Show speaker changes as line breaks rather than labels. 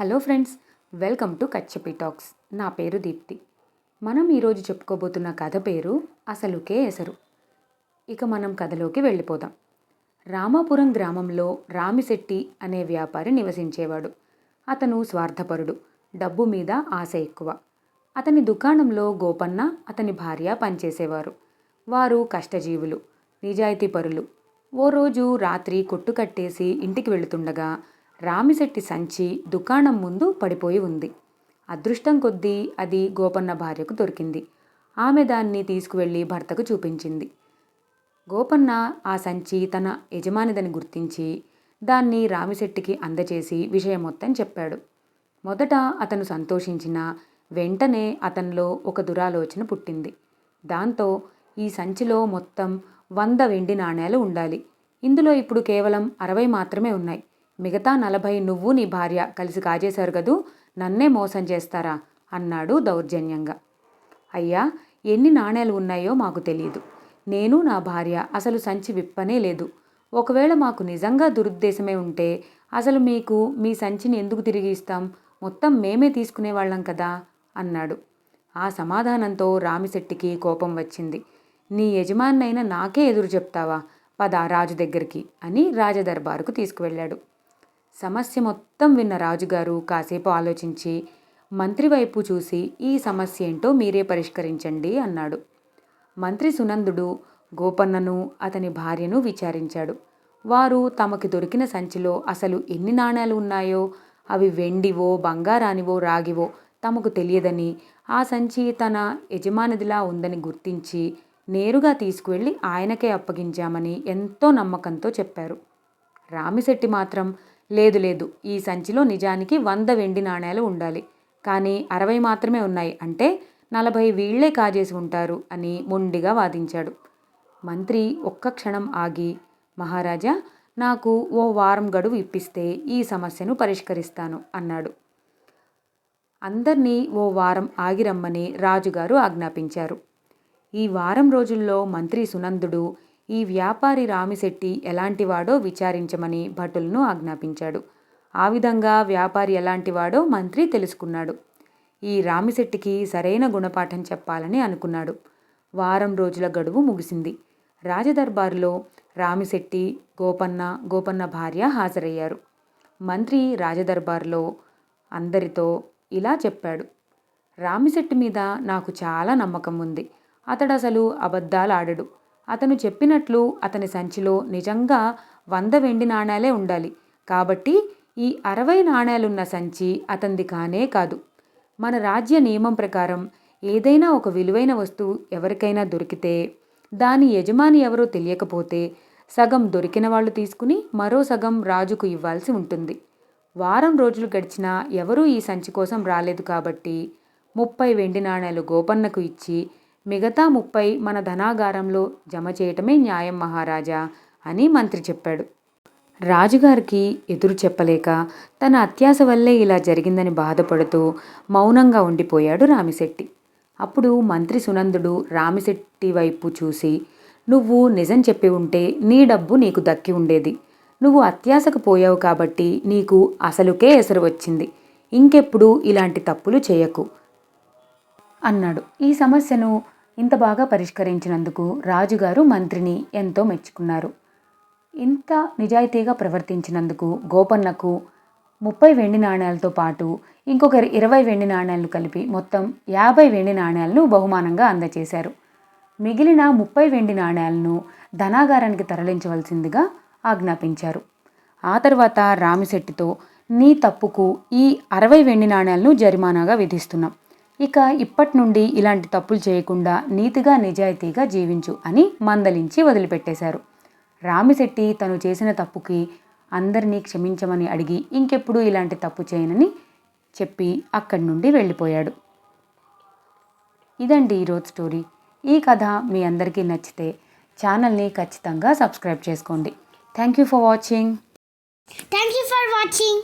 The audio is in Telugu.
Hello friends welcome to Kachchapi talks. నా పేరు దీప్తి. మనం ఈరోజు చెప్పుకోబోతున్న కథ పేరు అసలుకే ఎసరు ఇక మనం కథలోకి వెళ్ళిపోదాం. రామాపురం గ్రామంలో రామిశెట్టి అనే వ్యాపారి నివసించేవాడు. అతను స్వార్థపరుడు డబ్బు మీద ఆశ ఎక్కువ. అతని దుకాణంలో గోపన్న అతని భార్య పనిచేసేవారు. వారు కష్టజీవులు నిజాయితీపరులు. ఓ రోజు రాత్రి కొట్టు కట్టేసి ఇంటికి వెళుతుండగా రామిశెట్టి సంచి దుకాణం ముందు పడిపోయి ఉంది. అదృష్టం కొద్దీ అది గోపన్న భార్యకు దొరికింది. ఆమె దాన్ని తీసుకువెళ్ళి భర్తకు చూపించింది. గోపన్న ఆ సంచి తన యజమానిదని గుర్తించి దాన్ని రామిశెట్టికి అందచేసి విషయం మొత్తం చెప్పాడు. మొదట అతను సంతోషించిన వెంటనే అతనిలో ఒక దురాలోచన పుట్టింది. దాంతో ఈ సంచిలో మొత్తం వంద వెండి నాణేలు ఉండాలి. ఇందులో ఇప్పుడు కేవలం అరవై మాత్రమే ఉన్నాయి. మిగతా నలభై నువ్వు నీ భార్య కలిసి కాజేశారు కదూ నన్నే మోసం చేస్తారా? అన్నాడు దౌర్జన్యంగా. అయ్యా ఎన్ని నాణేలు ఉన్నాయో మాకు తెలియదు నేను నా భార్య అసలు సంచి విప్పనే లేదు. ఒకవేళ మాకు నిజంగా దురుద్దేశమే ఉంటే అసలు మీకు మీ సంచిని ఎందుకు తిరిగి ఇస్తాం? మొత్తం మేమే తీసుకునేవాళ్ళం కదా? అన్నాడు. ఆ సమాధానంతో రామిశెట్టికి కోపం వచ్చింది. నీ యజమానినైనా నాకే ఎదురు చెప్తావా? పద రాజు దగ్గరికి అని రాజదర్బారుకు తీసుకువెళ్ళాడు. సమస్య మొత్తం విన్న రాజుగారు కాసేపు ఆలోచించి మంత్రి వైపు చూసి ఈ సమస్య ఏంటో మీరే పరిష్కరించండి అన్నాడు. మంత్రి సునందుడు గోపన్నను అతని భార్యను విచారించాడు. వారు తమకి దొరికిన సంచిలో అసలు ఎన్ని నాణేలు ఉన్నాయో అవి వెండివో బంగారానివో రాగివో తమకు తెలియదని ఆ సంచి తన యజమానిదిలా ఉందని గుర్తించి నేరుగా తీసుకువెళ్ళి ఆయనకే అప్పగించామని ఎంతో నమ్మకంతో చెప్పారు. రామిశెట్టి మాత్రం లేదు లేదు. ఈ సంచిలో నిజానికి వంద వెండి నాణేలు ఉండాలి. కానీ అరవై మాత్రమే ఉన్నాయి. అంటే నలభై వీళ్ళే కాజేసి ఉంటారు అని మొండిగా వాదించాడు. మంత్రి ఒక్క క్షణం ఆగి మహారాజా నాకు ఓ వారం గడువు ఇప్పిస్తే ఈ సమస్యను పరిష్కరిస్తాను అన్నాడు. అందర్నీ ఓ వారం ఆగిరమ్మని రాజుగారు ఆజ్ఞాపించారు. ఈ వారం రోజుల్లో మంత్రి సునందుడు ఈ వ్యాపారి రామిశెట్టి ఎలాంటివాడో విచారించమని భటులను ఆజ్ఞాపించాడు. ఆ విధంగా వ్యాపారి ఎలాంటివాడో మంత్రి తెలుసుకున్నాడు. ఈ రామిశెట్టికి సరైన గుణపాఠం చెప్పాలని అనుకున్నాడు. వారం రోజుల గడువు ముగిసింది. రాజదర్బారులో రామిశెట్టి గోపన్న గోపన్న భార్య హాజరయ్యారు. మంత్రి రాజదర్బార్లో అందరితో ఇలా చెప్పాడు. రామిశెట్టి మీద నాకు చాలా నమ్మకం ఉంది. అతడు అసలు అబద్ధాలు ఆడడు అతను చెప్పినట్లు అతని సంచిలో నిజంగా వంద వెండి నాణేలే ఉండాలి. కాబట్టి ఈ అరవై నాణేలున్న సంచి అతంది కానే కాదు. మన రాజ్య నియమం ప్రకారం ఏదైనా ఒక విలువైన వస్తువు ఎవరికైనా దొరికితే దాని యజమాని ఎవరో తెలియకపోతే సగం దొరికిన వాళ్ళు తీసుకుని మరో సగం రాజుకు ఇవ్వాల్సి ఉంటుంది. వారం రోజులు గడిచినా ఎవరూ ఈ సంచి కోసం రాలేదు కాబట్టి ముప్పై వెండి నాణేలు గోపన్నకు ఇచ్చి మిగతా ముప్పై మన ధనాగారంలో జమ చేయటమే న్యాయం మహారాజా అని మంత్రి చెప్పాడు. రాజుగారికి ఎదురు చెప్పలేక తన అత్యాస వల్లే ఇలా జరిగిందని బాధపడుతూ మౌనంగా ఉండిపోయాడు రామిశెట్టి. అప్పుడు మంత్రి సునందుడు రామిశెట్టి వైపు చూసి నువ్వు నిజం చెప్పి ఉంటే నీ డబ్బు నీకు దక్కి ఉండేది. నువ్వు అత్యాశకు పోయావు కాబట్టి నీకు అసలుకే ఎసరు వచ్చింది. ఇంకెప్పుడు ఇలాంటి తప్పులు చేయకు. అన్నాడు. ఈ సమస్యను ఇంత బాగా పరిష్కరించినందుకు రాజుగారు మంత్రిని ఎంతో మెచ్చుకున్నారు. ఇంత నిజాయితీగా ప్రవర్తించినందుకు గోపన్నకు ముప్పై వెండి నాణ్యాలతో పాటు ఇంకొక ఇరవై వెండి నాణ్యాలను కలిపి మొత్తం యాభై వెండి నాణ్యాలను బహుమానంగా అందజేశారు మిగిలిన ముప్పై వెండి నాణ్యాలను ధనాగారానికి తరలించవలసిందిగా ఆజ్ఞాపించారు. ఆ తర్వాత రామిశెట్టితో నీ తప్పుకు ఈ అరవై వెండి నాణ్యాలను జరిమానాగా విధిస్తున్నాం. ఇక ఇప్పటి నుండి ఇలాంటి తప్పులు చేయకుండా నీతిగా నిజాయితీగా జీవించు అని మందలించి వదిలిపెట్టేశారు. రామిశెట్టి తను చేసిన తప్పుకి అందరినీ క్షమించమని అడిగి ఇంకెప్పుడు ఇలాంటి తప్పు చేయనని చెప్పి అక్కడి నుండి వెళ్ళిపోయాడు. ఇదండి ఈరోజు స్టోరీ. ఈ కథ మీ అందరికీ నచ్చితే ఛానల్ని ఖచ్చితంగా సబ్స్క్రైబ్ చేసుకోండి. Thank you for watching.
Thank you for watching